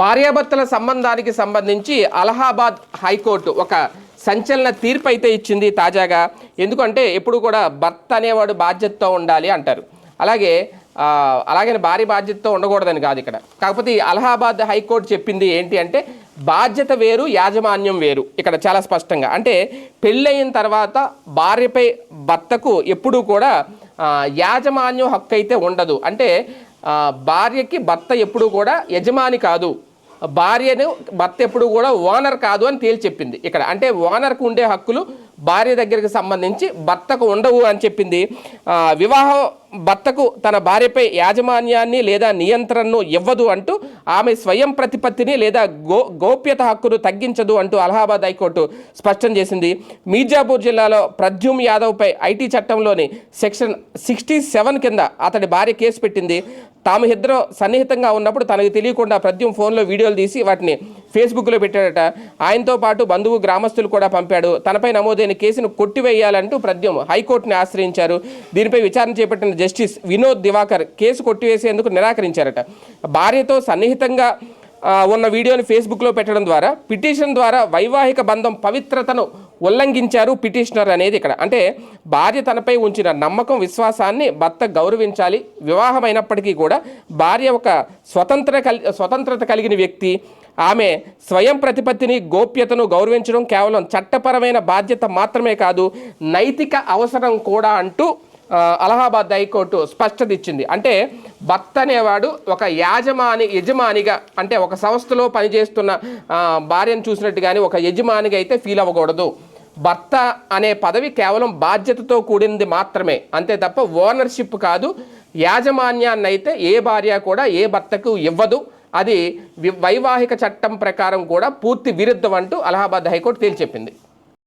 భార్యాభర్తల సంబంధానికి సంబంధించి అలహాబాద్ హైకోర్టు ఒక సంచలన తీర్పు అయితే ఇచ్చింది తాజాగా. ఎందుకంటే ఎప్పుడు కూడా భర్త అనేవాడు బాధ్యతతో ఉండాలి అంటారు. అలాగే అలాగే అలాగని భారీ బాధ్యతతో ఉండకూడదని కాదు ఇక్కడ. కాకపోతే అలహాబాద్ హైకోర్టు చెప్పింది ఏంటి అంటే బాధ్యత వేరు యాజమాన్యం వేరు. ఇక్కడ చాలా స్పష్టంగా. అంటే పెళ్ళయిన తర్వాత భార్యపై భర్తకు ఎప్పుడూ కూడా యాజమాన్యం హక్కు అయితే ఉండదు. అంటే భార్యకి భర్త ఎప్పుడు కూడా యజమాని కాదు. భార్యను భర్త ఎప్పుడు కూడా ఓనర్ కాదు అని తేల్చి చెప్పింది. ఇక్కడ అంటే ఓనర్కు ఉండే హక్కులు భార్య దగ్గరికి సంబంధించి భర్తకు ఉండవు అని చెప్పింది. వివాహం భర్తకు తన భార్యపై యాజమాన్యాన్ని లేదా నియంత్రణను ఇవ్వదు అంటూ ఆమె స్వయం ప్రతిపత్తిని లేదా గో గోప్యత హక్కును తగ్గించదు అంటూ అలహాబాద్ హైకోర్టు స్పష్టం చేసింది. మీర్జాపూర్ జిల్లాలో ప్రద్యుమ్ యాదవ్పై ఐటీ చట్టంలోని సెక్షన్ సిక్స్టీ సెవెన్ కింద అతడి భార్య కేసు పెట్టింది. తాము ఇద్దరు సన్నిహితంగా ఉన్నప్పుడు తనకు తెలియకుండా ప్రద్యుమ్ ఫోన్లో వీడియోలు తీసి వాటిని ఫేస్బుక్లో పెట్టాడట. ఆయనతో పాటు బంధువు గ్రామస్తులు కూడా పంపాడు. తనపై నమోదైన కేసును కొట్టివేయాలంటూ ప్రద్యుమ్ హైకోర్టుని ఆశ్రయించారు. దీనిపై విచారణ చేపట్టిన జస్టిస్ వినోద్ దివాకర్ కేసు కొట్టివేసేందుకు నిరాకరించారట. భార్యతో సన్నిహితంగా ఉన్న వీడియోని ఫేస్బుక్లో పెట్టడం ద్వారా పిటిషన్ ద్వారా వైవాహిక బంధం పవిత్రతను ఉల్లంఘించారు పిటిషనర్ అనేది ఇక్కడ. అంటే భార్య తనపై ఉంచిన నమ్మకం విశ్వాసాన్ని భర్త గౌరవించాలి. వివాహమైనప్పటికీ కూడా భార్య ఒక స్వతంత్ర కలి స్వతంత్రత కలిగిన వ్యక్తి. ఆమె స్వయం ప్రతిపత్తిని గోప్యతను గౌరవించడం కేవలం చట్టపరమైన బాధ్యత మాత్రమే కాదు నైతిక అవసరం కూడా అంటూ అలహాబాద్ హైకోర్టు స్పష్టత ఇచ్చింది. అంటే భర్త అనేవాడు ఒక యాజమాని యజమానిగా అంటే ఒక సంస్థలో పనిచేస్తున్న భార్యను చూసినట్టు కానీ ఒక యజమానిగా అయితే ఫీల్ అవ్వకూడదు. భర్త అనే పదవి కేవలం బాధ్యతతో కూడింది మాత్రమే. అంతే తప్ప ఓనర్షిప్ కాదు యాజమాన్యాన్ని అయితే ఏ భార్య కూడా ఏ భర్తకు ఇవ్వదు. అది వి- వైవాహిక చట్టం ప్రకారం కూడా పూర్తి విరుద్ధం అంటూ అలహాబాద్ హైకోర్టు తేల్చెప్పింది